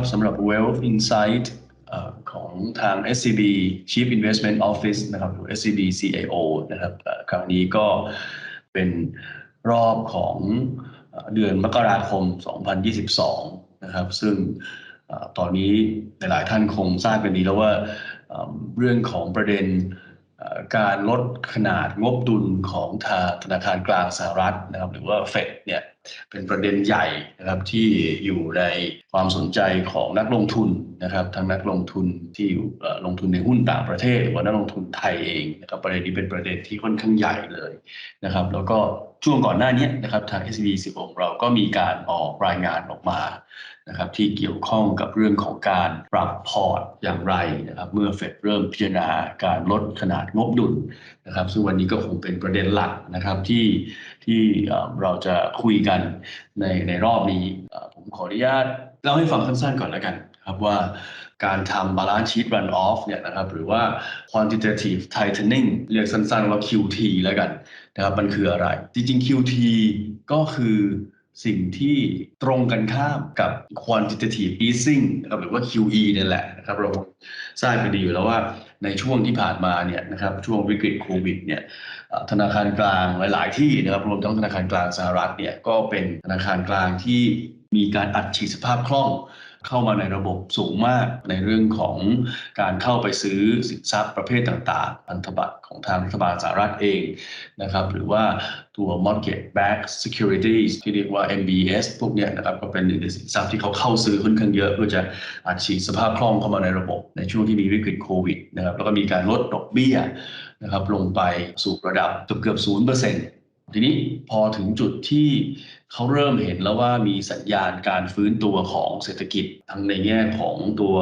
นอีกครับสำหรับ Wealth Insight อของทาง SCB Chief Investment Office นะครับหรือ SCB CAO นะครับครั้งนี้ก็เป็นรอบของเดือนมกราคม 2022 นะครับ ซึ่งอตอนนี้หลายๆท่านคงทราบกันดีแล้วว่าเรื่องของประเด็นการลดขนาดงบดุลของทางธนาคารกลางสหรัฐนะครับหรือว่าเฟดเนี่ย เป็นประเด็นใหญ่นะครับที่อยู่ในความสนใจของนักลงทุนนะครับทั้งนักลงทุนที่อยู่ลงทุนในหุ้นต่างประเทศหรือว่านักลงทุนไทยเองนะครับประเด็นนี้เป็นประเด็นที่ค่อนข้างใหญ่เลยนะครับ แล้วก็ช่วงก่อนหน้านี้นะครับทาง SB 10ของเราก็มีการออกรายงานออกมา นะครับที่เกี่ยวข้องกับเรื่องของการปรับพอร์ตอย่างไรนะครับเมื่อเฟดเริ่มพิจารณาการลดขนาดงบดุลนะครับ ซึ่งวันนี้ก็คงเป็นประเด็นหลักนะครับที่ที่เราจะคุยกันในในรอบนี้ ผมขออนุญาตเล่าให้ฟังสั้นๆก่อนแล้วกันครับว่าการทำ balance sheet run off เนี่ยนะครับหรือว่า quantitative tightening เรียกสั้นๆว่า QT แล้วกันนะครับมันคืออะไร จริงๆ QT ก็คือ สิ่งที่ตรงกันข้ามกับ quantitative easing นะครับหรือว่า QE เนี่ยแหละนะครับเราทราบกันดีอยู่แล้วว่าในช่วงที่ผ่านมาเนี่ยนะครับช่วงวิกฤตโควิดเนี่ยธนาคารกลางหลาย ๆ ที่นะครับรวมทั้งธนาคารกลางสหรัฐเนี่ยก็เป็นธนาคารกลางที่มีการอัดฉีดสภาพคล่อง เข้ามาในระบบสูงมากในเรื่องของการเข้าไปซื้อสินทรัพย์ประเภทต่างๆพันธบัตรของทางรัฐบาลสหรัฐเองนะครับหรือว่าตัว mortgage backed securities ที่เรียกว่า MBS พวกเนี้ยนะครับก็เป็นหนึ่งในสินทรัพย์ที่เขาเข้าซื้อค่อนข้างเยอะ เพื่อจะอัดฉีดสภาพคล่องเข้ามาในระบบ ในช่วงที่มีวิกฤตโควิดนะครับแล้วก็มีการลดดอกเบี้ยนะครับลงไปสู่ระดับเกือบเกือบศูนย์เปอร์เซ็นต์ทีนี้พอถึงจุดที่ เขาเริ่มเห็นแล้วว่ามีสัญญาณการฟื้นตัวของเศรษฐกิจ ทั้งในแง่ของตัว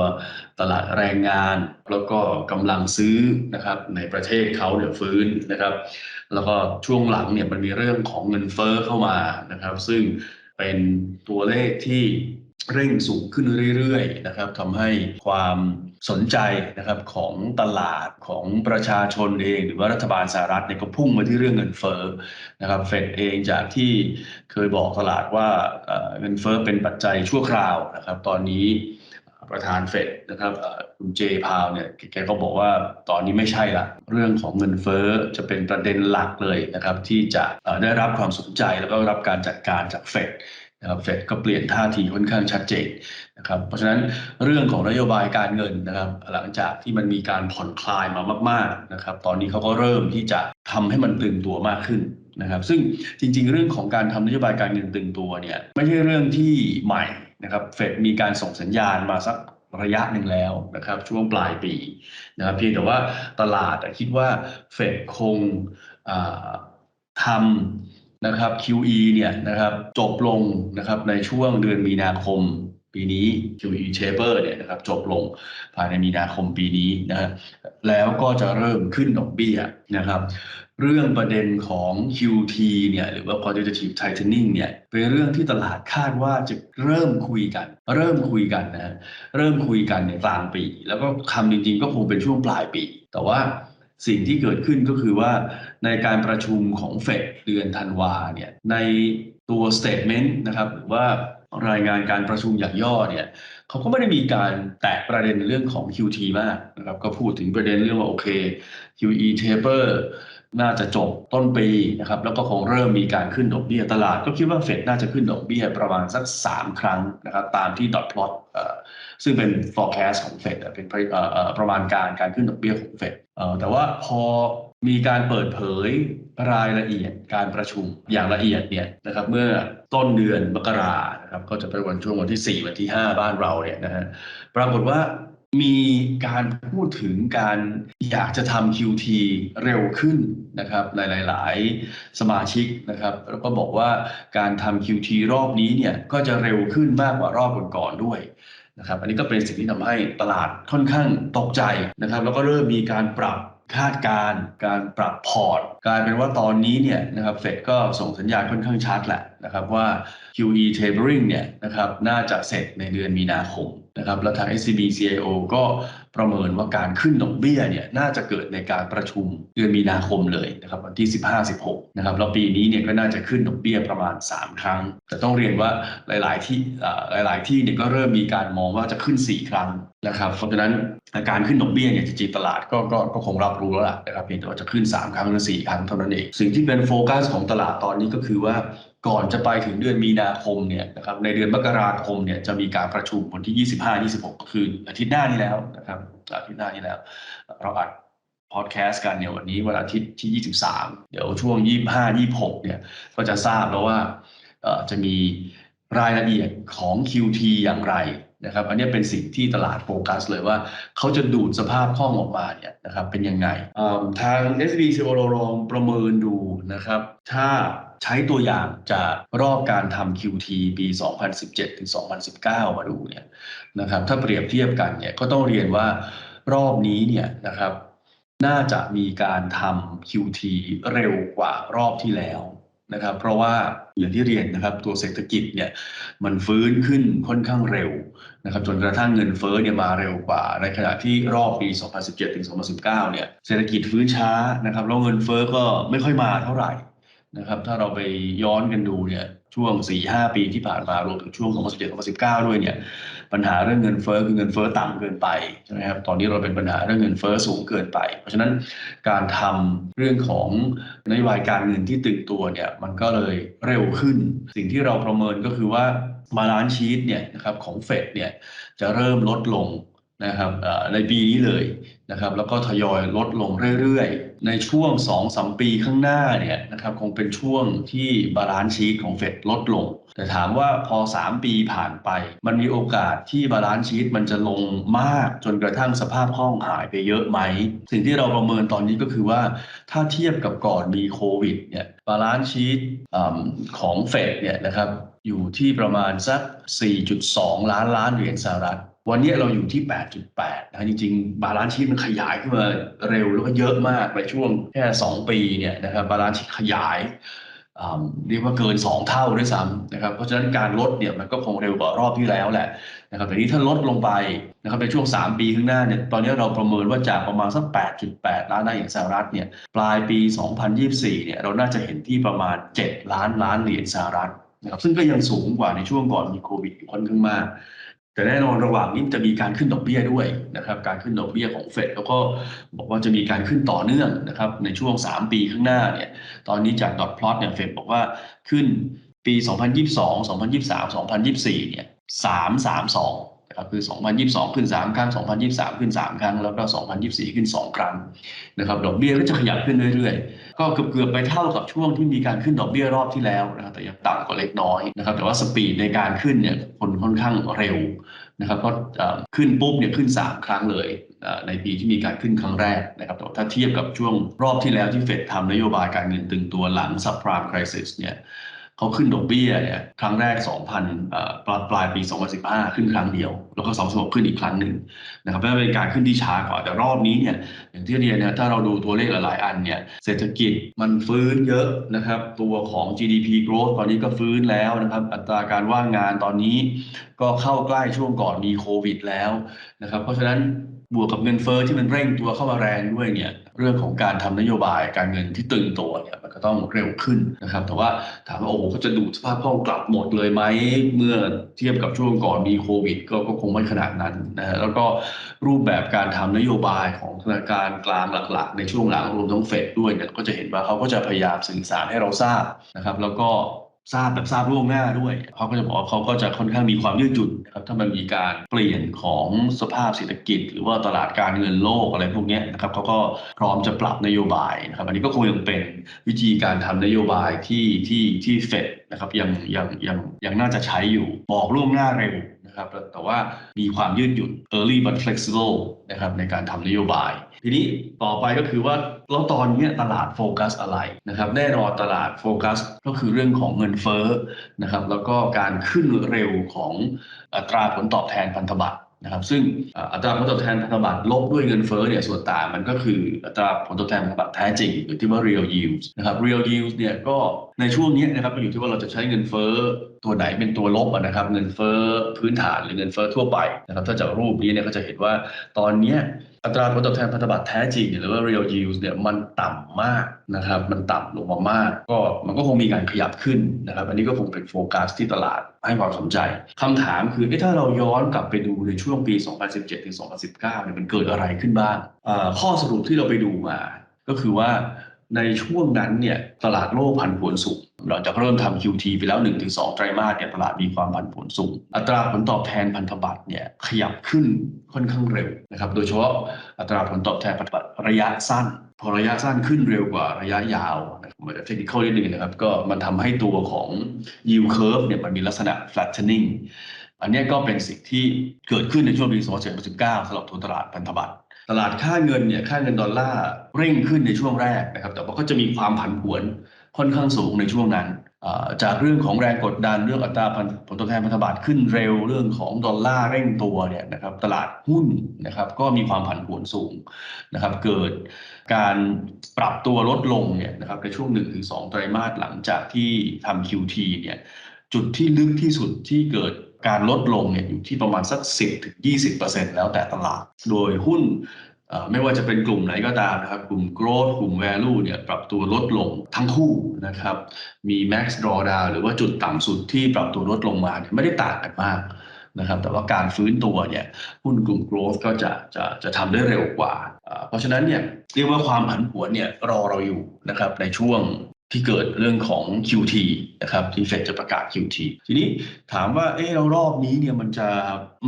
ตลาดแรงงาน แล้วก็กำลังซื้อนะครับในประเทศเขาเนี่ยฟื้นนะครับ แล้วก็ช่วงหลังเนี่ยมันมีเรื่องของเงินเฟ้อเข้ามานะครับ ซึ่งเป็นตัวเลขที่ เร่งสูงขึ้นเรื่อยๆนะครับทำให้ความสนใจนะครับของตลาดของประชาชนเอง หรือว่ารัฐบาลสหรัฐเนี่ยก็พุ่งมาที่เรื่องเงินเฟ้อนะครับเฟดเองจากที่เคยบอกตลาดว่าเงินเฟ้อเป็นปัจจัยชั่วคราวนะครับ ตอนนี้ประธานเฟดนะครับคุณเจพาวเนี่ยแกก็บอกว่าตอนนี้ไม่ใช่ละเรื่องของเงินเฟ้อจะเป็นประเด็นหลักเลยนะครับ ที่จะได้รับความสนใจแล้วก็รับการจัดการจากเฟด นะครับเฟดก็เปลี่ยนท่าทีค่อนข้างชัดเจนนะครับเพราะฉะนั้นเรื่องของนโยบายการเงินนะครับหลังจากที่มันมีการผ่อนคลายมามากๆนะครับตอนนี้เขาก็เริ่มที่จะทำให้มันตึงตัวมากขึ้นนะครับ ซึ่งจริง ๆ เรื่องของการทำนโยบายการเงินตึงตัวเนี่ยไม่ใช่เรื่องที่ใหม่นะครับเฟดมีการส่งสัญญาณมาสักระยะหนึ่งแล้วนะครับช่วงปลายปีนะครับเพียงแต่ว่าตลาดคิดว่าเฟดคงทำ นะครับ QE เนี่ยนะครับจบลงนะครับในช่วงเดือนมีนาคมปีนี้ QE taper เนี่ยนะครับจบลงภายในมีนาคมปีนี้นะฮะแล้วก็จะเริ่มขึ้นดอกเบี้ยนะครับเรื่องประเด็นของ QT เนี่ยหรือว่า quantitative tightening เนี่ยเป็นเรื่องที่ตลาดคาดว่าจะเริ่มคุยกัน เริ่มคุยกันนะฮะเริ่มคุยกันในกลางปี แล้วก็ทำจริงๆก็คงเป็นช่วงปลายปี แต่ว่า สิ่งที่เกิดขึ้นก็คือว่าในการประชุมของเฟดเดือนธันวาเนี่ยในตัว statement นะครับหรือว่ารายงานการประชุมอย่างย่อเนี่ยเขาก็ไม่ได้มีการแตะประเด็นเรื่องของ QT มากนะครับก็พูดถึงประเด็นเรื่องว่าโอเค QE taper น่าจะจบต้นปีนะครับแล้วก็คงเริ่มมีการขึ้นดอกเบี้ยตลาด ก็คิดว่าเฟดน่าจะขึ้นดอกเบี้ยประมาณสัก 3 ครั้งนะครับตามที่ dot plot เอ่อซึ่งเป็น forecast ของเฟดเป็นประมาณการการขึ้นดอกเบี้ยของเฟด แต่ว่าพอมีการเปิดเผยรายละเอียดการประชุมอย่างละเอียดเนี่ยนะครับเมื่อต้นเดือนมกรานะครับก็จะเป็นวันช่วงวันที่ 4 วันที่ 5 บ้านเราเนี่ยนะฮะปรากฏว่ามีการพูดถึงการอยากจะทำ QT เร็วขึ้นนะครับในหลาย ๆ สมาชิกนะครับ แล้วก็บอกว่าการทำ QT รอบนี้เนี่ยก็จะเร็วขึ้นมากกว่ารอบก่อนๆด้วย นะครับอันนี้ก็เป็นสิ่งที่ทำให้ตลาดค่อนข้างตกใจนะครับ แล้วก็เริ่มมีการปรับคาดการณ์การปรับพอร์ตกลายเป็นว่าตอนนี้เนี่ยนะครับเฟดก็ส่งสัญญาณค่อนข้างชัดแหละนะครับว่า QE tapering เนี่ยนะครับน่าจะเสร็จในเดือนมีนาคม นะครับแล้วทาง SCB CIO ก็ประเมินว่าการขึ้นดอกเบี้ยเนี่ยน่าจะเกิดในการประชุมเดือนมีนาคมเลยนะครับวันที่ 15-16 นะครับแล้วปีนี้เนี่ยก็น่าจะขึ้นดอกเบี้ยประมาณ 3 ครั้ง แต่ต้องเรียนว่าหลาย ๆ ที่หลาย ๆ ที่เนี่ยก็เริ่มมีการมองว่าจะขึ้น 4 ครั้งนะครับเพราะฉะนั้นการขึ้นดอกเบี้ยเนี่ยจริงๆตลาดก็ก็ก็คงรับรู้แล้วล่ะนะครับเพียงแต่ว่าจะขึ้น 3 ครั้งหรือ 4 ครั้งเท่านั้นเอง สิ่งที่เป็นโฟกัสของตลาดตอนนี้ก็คือว่า ก่อนจะไปถึงเดือนมีนาคมเนี่ยนะครับในเดือนมกราคมเนี่ยจะมีการประชุมวันที่ 25 26 ก็คืออาทิตย์หน้านี้แล้วนะครับอาทิตย์หน้านี้แล้ว เราอัดพอดแคสต์กันเนี่ยวันนี้วันอาทิตย์ที่ 23 เดี๋ยวช่วง 25 26 เนี่ยก็จะทราบแล้วว่าจะมีรายละเอียดของ QT อย่างไร นะครับ อันนี้เป็นสิ่งที่ตลาดโฟกัสเลยว่าเขาจะดูดสภาพคล่องออกมาเนี่ยนะครับเป็นยังไงทาง SB c o ลองประเมินดูนะครับ ถ้าใช้ตัวอย่างจากรอบการทำ QT ปี 2017 ถึง 2019 มาดูเนี่ยนะครับ ถ้าเปรียบเทียบกันเนี่ยก็ต้องเรียนว่ารอบนี้เนี่ยนะครับ น่าจะมีการทำ QT เร็วกว่ารอบที่แล้ว นะครับ เพราะว่าอย่างที่เรียนนะครับตัวเศรษฐกิจเนี่ยมันฟื้นขึ้นค่อนข้างเร็วนะครับจนกระทั่งเงินเฟ้อเนี่ยมาเร็วกว่า ในขณะที่รอบปี 2017 ถึง 2019 เนี่ยเศรษฐกิจฟื้นช้านะครับแล้วเงินเฟ้อก็ไม่ค่อยมาเท่าไหร่นะครับถ้าเราไปย้อนกันดูเนี่ยช่วง 4-5 ปีที่ผ่านมารวมถึงช่วง 2017-2019 ด้วยเนี่ย ปัญหาเรื่องเงินเฟ้อคือเงินเฟ้อต่ำเกินไปใช่ไหมครับตอนนี้เราเป็นปัญหาเรื่องเงินเฟ้อสูงเกินไป เพราะฉะนั้นการทำเรื่องของนโยบายการเงินที่ตึงตัวเนี่ยมันก็เลยเร็วขึ้น สิ่งที่เราประเมินก็คือว่าบาลานซ์ชีตเนี่ยนะครับของเฟดเนี่ยจะเริ่มลดลงนะครับในปีนี้เลยนะครับแล้วก็ทยอยลดลงเรื่อยๆ ในช่วง 2-3 ปีข้างหน้าเนี่ยนะครับคงเป็นช่วงที่บาลานซ์ชีตของเฟดลดลง แต่ถามว่าพอ 3 ปีผ่านไป มันมีโอกาสที่บาลานซ์ชีตมันจะลงมากจนกระทั่งสภาพคล่องหายไปเยอะไหม สิ่งที่เราประเมินตอนนี้ก็คือว่า ถ้าเทียบกับก่อนมีโควิดเนี่ยบาลานซ์ชีตของเฟดเนี่ยนะครับอยู่ที่ประมาณสัก 4.2 ล้านล้านเหรียญสหรัฐวันนี้เราอยู่ที่ 8.8 นะจริงๆ บาลานซ์ชีตมันขยายขึ้นมาเร็วแล้วก็เยอะมากในช่วงแค่ 2 ปีเนี่ยนะครับบาลานซ์ชีตขยาย เรียกว่าเกิน 2 เท่าด้วยซ้ำนะครับเพราะฉะนั้นการลดเนี่ยมันก็คงเร็วกว่ารอบที่แล้วแหละนะครับแต่นี้ถ้าลดลงไปนะครับในช่วง 3 ปีข้างหน้าเนี่ยตอนนี้เราประเมินว่าจากประมาณสัก 8.8 ล้านล้านเหรียญสหรัฐเนี่ยปลายปี 2024 เนี่ยเราน่าจะเห็นที่ประมาณ 7 ล้านล้านเหรียญสหรัฐนะครับซึ่งก็ยังสูงกว่าในช่วงก่อนมีโควิดอยู่ค่อนข้างมาก แต่แน่นอนระหว่างนี้จะมีการขึ้นดอกเบี้ยด้วยนะครับ การขึ้นดอกเบี้ยของเฟดแล้วก็บอกว่าจะมีการขึ้นต่อเนื่องนะครับในช่วง 3 ปีข้างหน้าเนี่ยตอนนี้จากดอทพลอตเนี่ยเฟดบอกว่าขึ้นปี 2022 2023 2024 เนี่ย 332นะครับคือ 2022 ขึ้น 3 ครั้ง 2023 ขึ้น 3 ครั้ง แล้วก็ 2024 ขึ้น 2 ครั้งนะครับดอกเบี้ยก็จะขยับขึ้นเรื่อยๆ ก็เกือบๆไปเท่ากับช่วงที่มีการขึ้นดอกเบี้ยรอบที่แล้วนะครับแต่ยังต่ำกว่าเล็กน้อยนะครับแต่ว่าสปีดในการขึ้นเนี่ยคนค่อนข้างเร็วนะครับก็ขึ้นปุ๊บเนี่ยขึ้น 3 ครั้งเลยในปีที่มีการขึ้นครั้งแรกนะครับแต่ถ้าเทียบกับช่วงรอบที่แล้วที่เฟดทำนโยบายการเงินตึงตัวหลังซับพรามคริสิสเนี่ย เขาขึ้นดอกเบี้ยเนี่ยครั้งแรก 2,000ปลายปลายปี 2015 ขึ้นครั้งเดียว แล้วก็2016ขึ้นอีกครั้งหนึ่งนะครับไม่เป็นการขึ้นที่ช้ากว่าแต่รอบนี้เนี่ยอย่างที่เรียนเนะถ้าเราดูตัวเลขหลายๆอันเนี่ยเศรษฐกิจมันฟื้นเยอะนะครับตัวของ GDP growth ตอนนี้ก็ฟื้นแล้วนะครับอัตราการว่างงานตอนนี้ก็เข้าใกล้ช่วงก่อนมีโควิดแล้วนะครับเพราะฉะนั้น บวกกับเงินเฟ้อที่มันเร่งตัวเข้ามาแรงด้วยเนี่ยเรื่องของการทำนโยบายการเงินที่ตึงตัวเนี่ยมันก็ต้องเร็วขึ้นนะครับ แต่ว่าถามว่าโอ้โหเขาจะดูดสภาพคล่องกลับหมดเลยไหมเมื่อเทียบกับช่วงก่อนมีโควิด ก็ก็คงไม่ขนาดนั้นนะฮะแล้วก็รูปแบบการทำนโยบายของธนาคารกลางหลัก ๆ ในช่วงหลังรวมทั้งเฟดด้วยเนี่ยก็จะเห็นว่าเขาก็จะพยายามสื่อสารให้เราทราบนะครับ แล้วก็ ทราบแบบทราบล่วงหน้าด้วยเขาก็จะบอกเขาก็จะค่อนข้างมีความยืดหยุ่นนะครับถ้ามันมีการเปลี่ยนของสภาพเศรษฐกิจ หรือว่าตลาดการเงินโลกอะไรพวกนี้นะครับเขาก็พร้อมจะปรับนโยบายนะครับอันนี้ก็คงยังเป็นวิธีการทำนโยบายที่ที่ที่เฟดนะครับยังยังยังยังน่าจะใช้อยู่บอกล่วงหน้าเร็วนะครับแต่แต่ว่ามีความยืดหยุ่น early but flexible นะครับในการทำนโยบาย ทีนี้ต่อไปก็คือว่าแล้วตอนนี้ตลาดโฟกัสอะไรนะครับแน่นอนตลาดโฟกัสก็คือเรื่องของเงินเฟ้อนะครับแล้วก็การขึ้นเร็วของอัตราผลตอบแทนพันธบัตรนะครับซึ่งอัตราผลตอบแทนพันธบัตรลบด้วยเงินเฟ้อเนี่ยส่วนต่างมันก็คืออัตราผลตอบแทนพันธบัตรแท้จริงหรือที่ว่า real yield นะครับ real yield เนี่ยก็ในช่วงนี้นะครับมันอยู่ที่ว่าเราจะใช้เงินเฟ้อ ตัวไหนเป็นตัวลบอะนะครับ เงินเฟ้อพื้นฐานหรือเงินเฟ้อทั่วไปนะครับ ถ้าจากรูปนี้เนี่ยก็จะเห็นว่าตอนนี้อัตราผลตอบแทนพันธบัตรแท้จริงหรือว่า real yield เนี่ยมันต่ำมากนะครับ มันต่ำลงมามาก ก็มันก็คงมีการขยับขึ้นนะครับ อันนี้ก็คงเป็นโฟกัสที่ตลาดให้ความสนใจ คำถามคือถ้าเราย้อนกลับไปดูในช่วงปี 2017 ถึง 2019 เนี่ยมันเกิดอะไรขึ้นบ้างข้อสรุปที่เราไปดูมา ก็คือว่าในช่วงนั้นเนี่ยตลาดโลกผันผวนสูง หลังจากเริ่มทำ QT ไปแล้ว 1-2 ไตรมาสเนี่ยตลาดมีความผันผวนสูง อัตราผลตอบแทนพันธบัตรเนี่ยขยับขึ้นค่อนข้างเร็วนะครับ โดยเฉพาะอัตราผลตอบแทนพันธบัตรระยะสั้น พอระยะสั้นขึ้นเร็วกว่าระยะยาวนะครับมันจะเทคนิคนิดนึงนะครับ ก็มันทำให้ตัวของ yield curve เนี่ยมันมีลักษณะ flattening อันนี้ก็เป็นสิ่งที่เกิดขึ้นในช่วงปี2019สำหรับตัวตลาดพันธบัตรตลาดค่าเงินเนี่ยค่าเงินดอลลาร์เร่งขึ้นในช่วงแรกนะครับ แต่ว่าก็จะมีความผันผวน ค่อนข้างสูงในช่วงนั้นจากเรื่องของแรงกดดันเรื่องอัตราผลตอบแทนพันธบัตรขึ้นเร็วเรื่องของดอลลาร์เร่งตัวเนี่ยนะครับตลาดหุ้นนะครับก็มีความผันผวนสูงนะครับเกิดการปรับตัวลดลงเนี่ยนะครับในช่วง 1-2 ไตรมาสหลังจากที่ทำ QT เนี่ยจุดที่ลึกที่สุดที่เกิดการลดลงเนี่ยอยู่ที่ประมาณสัก 10-20%แล้วแต่ตลาด โดยหุ้น ไม่ว่าจะเป็นกลุ่มไหนก็ตามนะครับ กลุ่ม growth กลุ่ม value เนี่ยปรับตัวลดลงทั้งคู่นะครับ มี max drawdown หรือว่าจุดต่ำสุดที่ปรับตัวลดลงมาเนี่ยไม่ได้ต่างกันมากนะครับแต่ว่าการฟื้นตัวเนี่ยหุ้นกลุ่ม growth ก็จะจะจะทำได้เร็วกว่าเอ่อเพราะฉะนั้นเนี่ยเรียกว่าความผันผวนเนี่ยรอเราอยู่นะครับในช่วง ที่เกิดเรื่องของ QT นะครับที่เฟดจะประกาศ QT ทีนี้ถามว่าเออเรารอบนี้เนี่ยมันจะ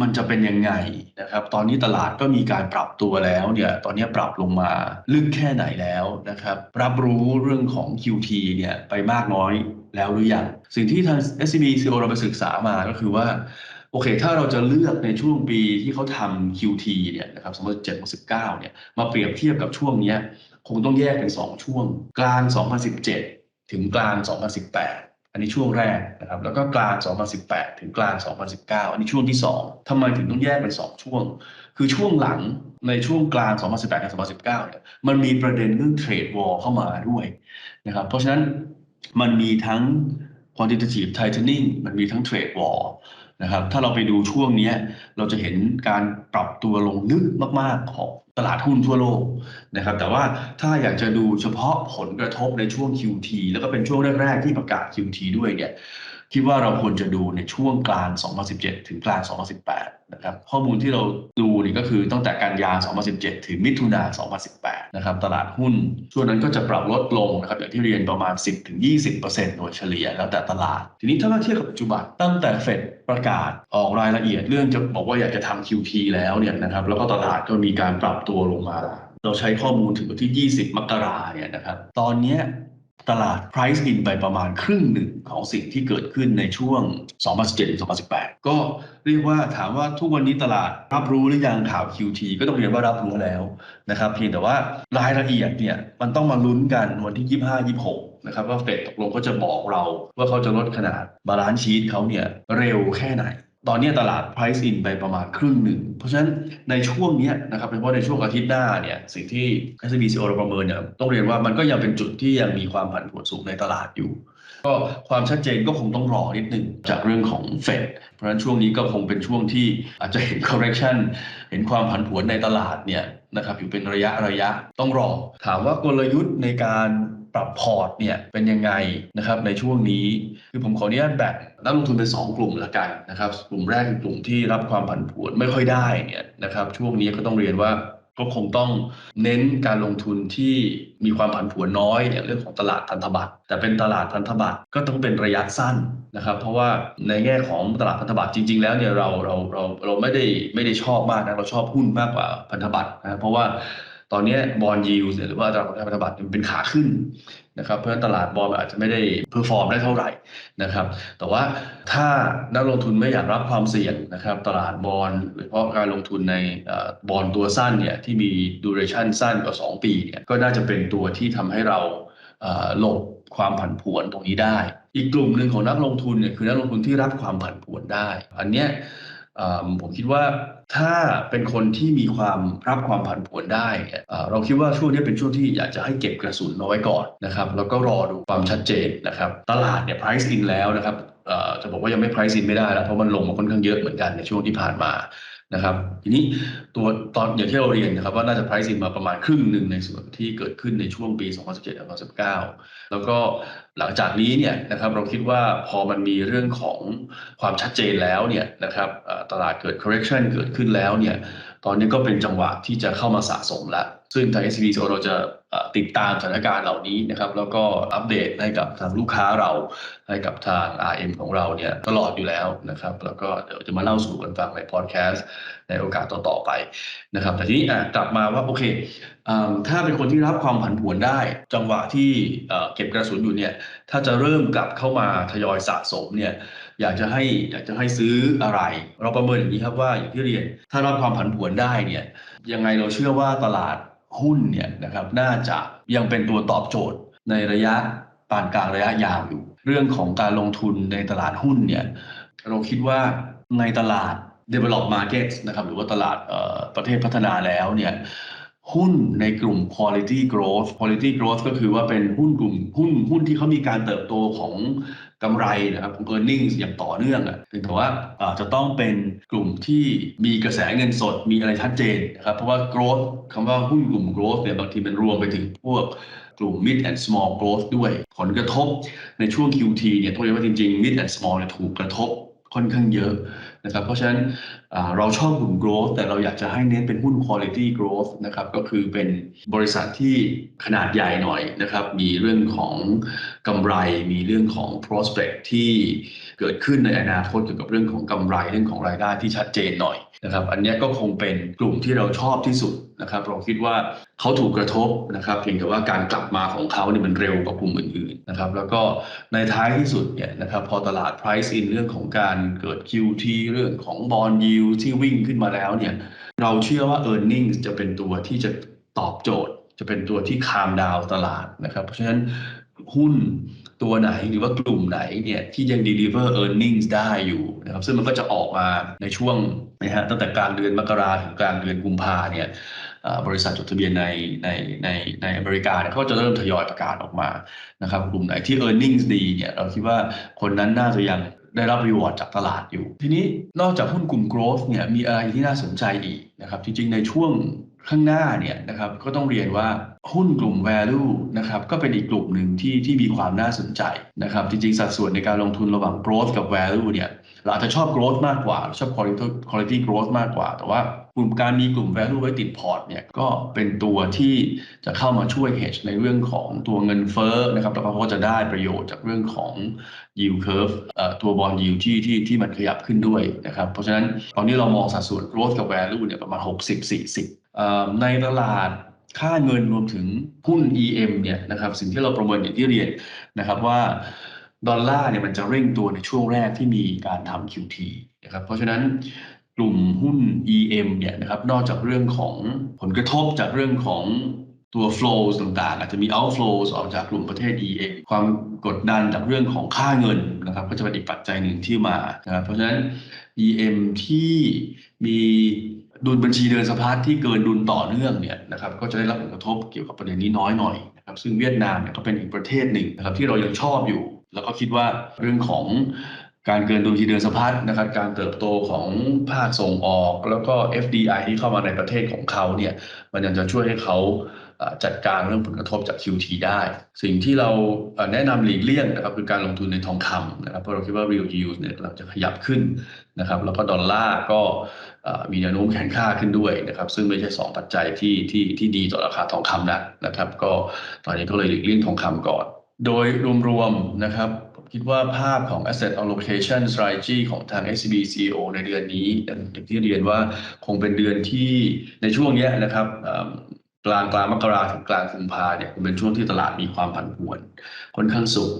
มันจะเป็นยังไงนะครับตอนนี้ตลาดก็มีการปรับตัวแล้วเนี่ยตอนนี้ปรับลงมาลึกแค่ไหนแล้วนะครับรับรู้เรื่องของ QT เนี่ยไปมากน้อยแล้วหรือยังสิ่งที่ทาง SCB CO เราไปศึกษามาก็คือว่าโอเค ถ้าเราจะเลือกในช่วงปีที่เขาทำ QT เนี่ยนะครับ2007 2019เนี่ยมาเปรียบเทียบกับช่วงเนี้ย คงต้องแยกเป็น 2 ช่วง กลาง 2017 ถึงกลาง 2018 อันนี้ช่วงแรกนะครับแล้วก็กลาง 2018 ถึงกลาง 2019 อันนี้ช่วงที่ 2ทำไมถึงต้องแยกเป็น 2 ช่วง คือช่วงหลังในช่วงกลาง 2018 กับ 2019 เนี่ยมันมีประเด็นเรื่องเทรดวอลเข้ามาด้วยนะครับเพราะฉะนั้นมันมีทั้ง quantitative tightening มันมีทั้ง trade war นะครับ ถ้าเราไปดูช่วงนี้เราจะเห็นการปรับตัวลงลึกมาก ๆ ของ ตลาดหุ้นทั่วโลกนะครับ แต่ว่าถ้าอยากจะดูเฉพาะผลกระทบในช่วง QT แล้วก็เป็นช่วงแรกๆที่ประกาศ QT ด้วยเนี่ย คิดว่าเราควรจะดูในช่วงกลาง 2017 ถึงกลาง 2018 นะครับ ข้อมูลที่เราดูนี่ก็คือตั้งแต่กันยา 2017 ถึงมิถุนา 2018 นะครับ ตลาดหุ้น ช่วงนั้นก็จะปรับลดลงนะครับ อย่างที่เรียนประมาณ 10-20%โดยเฉลี่ยแล้วแต่ตลาด ทีนี้ถ้าเราเทียบกับปัจจุบันตั้งแต่เฟดประกาศออกรายละเอียดเรื่องจะบอกว่าอยากจะทำ QT แล้วเนี่ยนะครับ แล้วก็ตลาดก็มีการปรับตัวลงมาเราใช้ข้อมูลถึงวันที่ 20 มกราเนี่ยนะครับ ตอนนี้ ตลาด price in ไปประมาณครึ่งหนึ่งของสิ่งที่เกิดขึ้นในช่วง 2017-2018 ก็เรียกว่าถามว่าทุกวันนี้ตลาดรับรู้หรือยังข่าว QT ก็ต้องเรียนว่ารับรู้แล้วนะครับเพียงแต่ว่ารายละเอียดเนี่ยมันต้องมาลุ้นกันวันที่ 25-26 นะครับว่าเฟดตกลงก็จะบอกเราว่าเขาจะลดขนาดบาลานซ์ชีตเขาเนี่ยเร็วแค่ไหน ตอนนี้ตลาด price in ไปประมาณครึ่งหนึ่ง เพราะฉะนั้นในช่วงนี้นะครับโดยเฉพาะในช่วงอาทิตย์หน้าเนี่ยสิ่งที่ SBCO เราประเมินเนี่ยต้องเรียนว่ามันก็ยังเป็นจุดที่ยังมีความผันผวนสูงในตลาดอยู่ ก็ความชัดเจนก็คงต้องรอนิดหนึ่งจากเรื่องของเฟดเพราะฉะนั้นช่วงนี้ก็คงเป็นช่วงที่อาจจะเห็น correction เห็นความผันผวนในตลาดเนี่ยนะครับอยู่เป็นระยะระยะต้องรอ ถามว่ากลยุทธ์ในการ ปรับพอร์ตเนี่ยเป็นยังไงนะครับในช่วงนี้ คือผมขออนุญาตแบ่งนักลงทุนเป็น 2 กลุ่มละกันนะครับกลุ่มแรกคือกลุ่มที่รับความผันผวนไม่ค่อยได้เนี่ยนะครับช่วงนี้ก็ต้องเรียนว่าก็คงต้องเน้นการลงทุนที่มีความผันผวนน้อยอย่างเรื่องของตลาดพันธบัตรแต่เป็นตลาดพันธบัตรก็ต้องเป็นระยะสั้นนะครับ เพราะว่าในแง่ของตลาดพันธบัตรจริง ๆ แล้วเนี่ยเราเราเราเราไม่ได้ไม่ได้ชอบมากนะเราชอบหุ้นมากกว่าพันธบัตรนะเพราะว่า ตอนนี้บอลยิวหรือว่าตลาดพันธบัตรมันเป็นขาขึ้นนะครับ เพราะฉะนั้นตลาดบอลอาจจะไม่ได้เพอร์ฟอร์มได้เท่าไหร่นะครับ แต่ว่าถ้านักลงทุนไม่อยากรับความเสี่ยงนะครับ ตลาดบอลโดยเฉพาะการลงทุนในบอลตัวสั้นเนี่ยที่มีดูเรชั่นสั้นกว่า 2 ปีเนี่ยก็น่าจะเป็นตัวที่ทำให้เราหลบความผันผวนตรงนี้ได้ อีกกลุ่มหนึ่งของนักลงทุนเนี่ยคือนักลงทุนที่รับความผันผวนได้ อันเนี้ย ผมคิดว่าถ้าเป็นคนที่มีความรับความผันผวนได้ เราคิดว่าช่วงนี้เป็นช่วงที่อยากจะให้เก็บกระสุนเอาไว้ก่อนนะครับแล้วก็รอดูความชัดเจนนะครับตลาดเนี่ย price in แล้วนะครับจะบอกว่ายังไม่ price in ไม่ได้แล้วเพราะมันลงมาค่อนข้างเยอะเหมือนกันในช่วงที่ผ่านมา นะครับ ทีนี้ตัวตอนอย่างที่เราเรียนนะครับว่าน่าจะ price in มาประมาณครึ่งหนึ่งในส่วนที่เกิดขึ้นในช่วงปี 2017-2019 แล้วก็หลังจากนี้เนี่ยนะครับเราคิดว่าพอมันมีเรื่องของความชัดเจนแล้วเนี่ยนะครับตลาดเกิด correction เกิดขึ้นแล้วเนี่ยตอนนี้ก็เป็นจังหวะที่จะเข้ามาสะสมแล้ว ซึ่งทาง SCB เราจะติดตามสถานการณ์เหล่านี้นะครับแล้วก็อัปเดตให้กับทางลูกค้าเราให้กับทาง RM ของเราเนี่ยตลอดอยู่แล้วนะครับแล้วก็เดี๋ยวจะมาเล่าสู่กันฟังในพอดแคสต์ในโอกาสต่อๆไปนะครับแต่ทีนี้กลับมาว่าโอเคอถ้าเป็นคนที่รับความผันผวนได้ จังหวะที่เอ่อเก็บกระสุนอยู่เนี่ยถ้าจะเริ่มกลับเข้ามาทยอยสะสมเนี่ยอยากจะให้อยากจะให้ซื้ออะไร เราประเมินอย่างนี้ครับว่าอย่างที่เรียน ถ้ารับความผันผวนได้เนี่ยยังไงเราเชื่อว่าตลาด หุ้นเนี่ยนะครับน่าจะยังเป็นตัวตอบโจทย์ในระยะปานกลางระยะยาวอยู่ เรื่องของการลงทุนในตลาดหุ้นเนี่ยเราคิดว่าในตลาด develop markets นะครับหรือว่าตลาดประเทศพัฒนาแล้วเนี่ยหุ้นในกลุ่ม quality growth quality growth ก็คือว่าเป็นหุ้นกลุ่มหุ้นหุ้นที่เขามีการเติบโตของ กำไรนะครับของ e a r n i n g อย่างต่อเนื่องอะเพียงแต่ว่าอาจะต้องเป็นกลุ่มที่มีกระแสเงินสดมีอะไรชัดเจนนะครับเพราะว่า growth คำว่าหุ้นกลุ่ม growth เนี่ยบางทีมันรวมไปถึงพวกกลุ่ม mid and small growth ด้วยผลกระทบในช่วง QT เนี่ยต้องเรียกว่าจริงๆ mid and small เนี่ยถูกกระทบค่อนข้างเยอะ นะครับ เพราะฉะนั้นเราชอบกลุ่ม growth แต่เราอยากจะให้เน้นเป็นหุ้น quality growth นะครับ ก็คือเป็นบริษัทที่ขนาดใหญ่หน่อยนะครับ มีเรื่องของกำไร มีเรื่องของ prospect ที่เกิดขึ้นในอนาคตเกี่ยวกับเรื่องของกำไรเรื่องของรายได้ที่ชัดเจนหน่อยนะครับ อันนี้ก็คงเป็นกลุ่มที่เราชอบที่สุดนะครับ เราคิดว่า เขาถูกกระทบนะครับ เพียงแต่ว่าการกลับมาของเขาเนี่ยมันเร็วกว่ากลุ่มอื่นๆนะครับ แล้วก็ในท้ายที่สุดเนี่ยนะครับพอตลาด price in เรื่องของการเกิด QT เรื่องของ bond yield ที่วิ่งขึ้นมาแล้วเนี่ยเราเชื่อว่า earnings จะเป็นตัวที่จะตอบโจทย์ จะเป็นตัวที่คามดาวตลาดนะครับ เพราะฉะนั้นหุ้น ตัวไหนหรือว่ากลุ่มไหนเนี่ยที่ยัง deliver earnings ได้อยู่นะครับซึ่งมันก็จะออกมาในช่วงนะฮะตั้งแต่กลางเดือนมกราถึงกลางเดือนกุมภาเนี่ยบริษัทจดทะเบียนในในในในอเมริกาเนี่ยเขาจะเริ่มทยอยประกาศออกมานะครับกลุ่มไหนที่ earnings ดีเนี่ยเราคิดว่าคนนั้นน่าจะยังได้รับ reward จากตลาดอยู่ ทีนี้นอกจากหุ้นกลุ่ม growth เนี่ยมีอะไรที่น่าสนใจอีกนะครับจริงๆในช่วงข้างหน้าเนี่ยนะครับก็ต้องเรียนว่า หุ้นกลุ่ม value นะครับก็เป็นอีกกลุ่มหนึ่งที่ที่มีความน่าสนใจนะครับจริงๆ สัดส่วนในการลงทุนระหว่าง growth กับ value เนี่ยเราอาจจะชอบ growth มากกว่า ชอบ quality quality growth มากกว่า แต่ว่ากลุ่มการมีกลุ่ม value ไว้ติดพอร์ตเนี่ยก็เป็นตัวที่จะเข้ามาช่วย hedge ในเรื่องของตัวเงินเฟ้อนะครับแล้วก็จะได้ประโยชน์จากเรื่องของ yield curve ตัว bond yield ที่ที่ที่มันขยับขึ้นด้วยนะครับเพราะฉะนั้นตอนนี้เรามองสัดส่วน growth กับ value เนี่ยประมาณ 60-40ในตลาด ค่าเงินรวมถึงหุ้น EM เนี่ยนะครับสิ่งที่เราประเมินอย่างที่เรียนนะครับว่าดอลลาร์เนี่ยมันจะเร่งตัวในช่วงแรกที่มีการทำ QT นะครับเพราะฉะนั้นกลุ่มหุ้น EM เนี่ยนะครับนอกจากเรื่องของผลกระทบจากเรื่องของตัว flows ต่างๆ อาจจะมี outflows ออกจากกลุ่มประเทศ EM ความกดดันจากเรื่องของค่าเงินนะครับก็จะเป็นอีกปัจจัยหนึ่งที่มานะครับเพราะฉะนั้น EM ที่มี ดุลบัญชีเดินสะพัดที่เกินดุลต่อเนื่องเนี่ยนะครับก็จะได้รับผลกระทบเกี่ยวกับประเด็นนี้น้อยหน่อยนะครับซึ่งเวียดนามเนี่ยก็เป็นอีกประเทศหนึ่งนะครับที่เรายังชอบอยู่ แล้วก็คิดว่าเรื่องของการเกินดุลบัญชีเดินสะพัดนะครับการเติบโตของภาคส่งออก แล้วก็ FDI ที่เข้ามาในประเทศของเขาเนี่ยมันยังจะช่วยให้เขา จัดการเรื่องผลกระทบจาก QT ได้ สิ่งที่เราแนะนำหลีกเลี่ยงนะครับคือการลงทุนในทองคำนะครับเพราะเราคิดว่า real yield เนี่ยกำลังจะขยับขึ้นนะครับแล้วก็ดอลลาร์ก็มีแนวโน้มแข็งค่าขึ้นด้วยนะครับซึ่งไม่ใช่สองปัจจัยที่ที่ที่ดีต่อราคาทองคำนักนะครับ ก็ตอนนี้ก็เลยหลีกเลี่ยงทองคำก่อน โดยรวมๆนะครับผมคิดว่าภาพของ asset allocation strategy ของทาง SCB CEO ในเดือนนี้อย่างที่เรียนว่าคงเป็นเดือนที่ในช่วงเนี้ยนะครับ กลางกลางมกราถึงกลางกุมภาเนี่ยเป็นช่วงที่ตลาดมีความผันผวนค่อนข้างสูง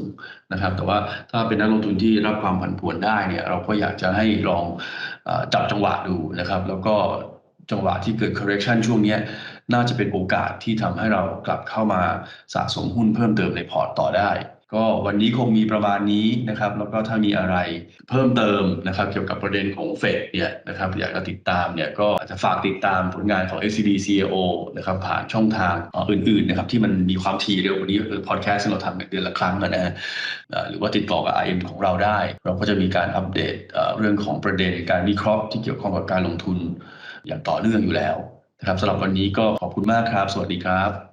นะครับ แต่ว่าถ้าเป็นนักลงทุนที่รับความผันผวนได้เนี่ยเราก็อยากจะให้ลองจับจังหวะดูนะครับ แล้วก็จังหวะที่เกิด correction ช่วงนี้น่าจะเป็นโอกาสที่ทำให้เรากลับเข้ามาสะสมหุ้นเพิ่มเติมในพอร์ตต่อได้ ก็วันนี้คงมีประมาณนี้นะครับ แล้วก็ถ้ามีอะไรเพิ่มเติมนะครับ เกี่ยวกับประเด็นของเฟดเนี่ยนะครับอยากจะติดตามเนี่ยก็อาจจะฝากติดตามผลงานของ SCB CAO นะครับผ่านช่องทางอื่นๆนะครับที่มันมีความถี่เร็วกว่านี้ก็คือพอดแคสต์ที่เราทำเดือนละครั้งนะฮะหรือว่าติดต่อกับ IM ของเราได้ เราก็จะมีการอัปเดตเรื่องของประเด็นการวิเคราะห์ที่เกี่ยวข้องกับการลงทุนอย่างต่อเนื่องอยู่แล้วนะครับสำหรับวันนี้ก็ขอบคุณมากครับ สวัสดีครับ